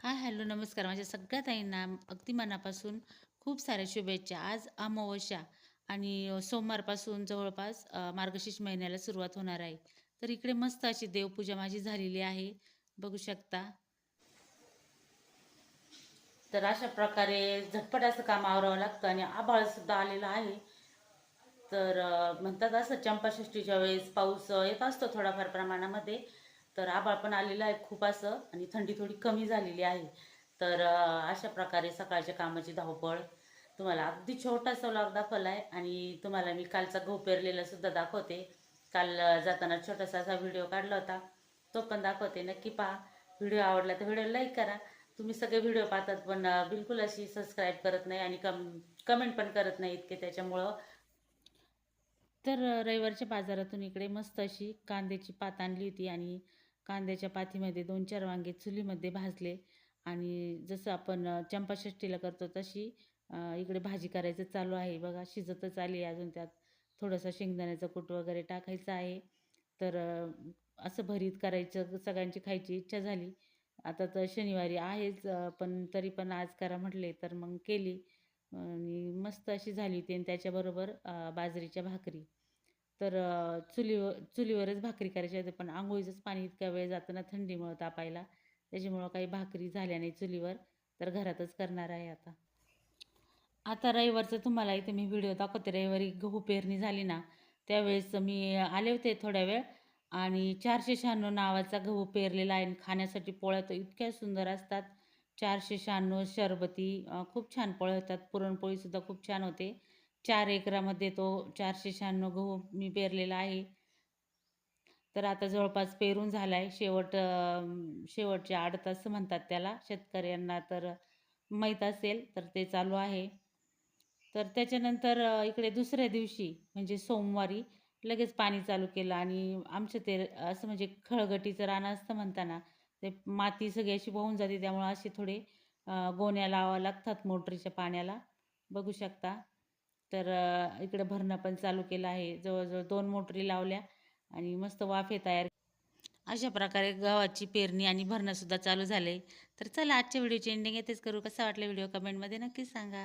हा हॅलो नमस्कार. माझ्या सगळ्या ताईंना अगदी मनापासून खूप साऱ्या शुभेच्छा. आज अमावस्या आणि सोमवारपासून जवळपास मार्गशीर्ष महिन्याला सुरुवात होणार आहे. तर इकडे मस्त अशी देवपूजा माझी झालेली आहे. बघू शकता. तर अशा प्रकारे झटपट असं काम आवरावं लागतं आणि आभाळसुद्धा आलेलं आहे. तर म्हणतात असं चंपाषष्टीच्या वेळेस पाऊस येत असतो थोडाफार प्रमाणामध्ये. तर आभाळ पण आलेलं आहे खूप असं आणि थंडी थोडी कमी झालेली आहे. तर अशा प्रकारे सकाळच्या कामाची धावपळ तुम्हाला अगदी छोटासा व्लॉग दाखवला आहे आणि तुम्हाला मी कालचा गहू पेरलेला सुद्धा दाखवते. काल जाताना छोटासा असा व्हिडिओ काढला होता. तो पण दाखवते. नक्की पहा. व्हिडिओ आवडला तर व्हिडिओ लाईक करा. तुम्ही सगळे व्हिडिओ पाहतात पण बिलकुल अशी सबस्क्राईब करत नाही आणि कम कमेंट पण करत नाही इतके त्याच्यामुळं. तर रविवारच्या बाजारातून इकडे मस्त अशी कांद्याची पात आणली होती आणि कांद्याच्या पातीमध्ये दोन चार वांगे चुलीमध्ये भाजले आणि जसं आपण चंपाषष्टीला चंपाषष्ठीला करतो तशी इकडे भाजी करायचं चालू आहे. बघा शिजतच आली अजून त्यात. थोडंसं शेंगदाण्याचं कूट वगैरे टाकायचं आहे. तर असं भरीत करायचं सगळ्यांची खायची इच्छा झाली. आता तर शनिवारी आहेच पण तरी पण आज करा म्हटले तर मग केली. आणि मस्त अशी झाली होती आणि त्याच्याबरोबर बाजरीच्या भाकरी. तर चुलीवर चुलीवरच भाकरी करायची होती पण आंघोळीचंच पाणी इतका वेळ जातं ना थंडीमुळं तापायला. त्याच्यामुळं काही भाकरी झाल्या नाही चुलीवर तर घरातच करणार आहे आता. आता रविवारचं तुम्हाला इथे मी व्हिडिओ दाखवते. रविवारी गहू पेरणी झाली ना त्यावेळेस मी आले होते थोड्या वेळ. आणि चारशे शहाण्णव नावाचा गहू पेरलेला आहे. खाण्यासाठी पोळ्या तर इतक्या सुंदर असतात. चारशे शहाण्णव शरबती खूप छान पोळ्या होतात. पुरणपोळीसुद्धा खूप छान होते. चार एकरामध्ये तो चारशे शहाण्णव गहू मी पेरलेला आहे. तर आता जवळपास पेरून झाला आहे शेवट शेवटचे आठ तास म्हणतात त्याला. शेतकऱ्यांना तर माहीत असेल तर ते चालू आहे. तर त्याच्यानंतर इकडे दुसऱ्या दिवशी म्हणजे सोमवारी लगेच पाणी चालू केलं आणि आमचं ते असं म्हणजे खळगटीचं रान असतं म्हणताना ते माती सगळी अशी वाहून जाते. त्यामुळं असे थोडे गोण्या लावावं लागतात मोटरीच्या पाण्याला. बघू शकता. तर इकडं इकडे भरणं पण चालू केलं आहे. जवळजवळ दोन मोटरी लावल्या आणि मस्त वाफे तयार अशा प्रकारे गव्हाची पेरणी आणि भरणंसुद्धा चालू झाले. तर चला आजच्या व्हिडिओची एंडिंग येतेच करू. कसा वाटला व्हिडिओ कमेंटमध्ये नक्कीच सांगा.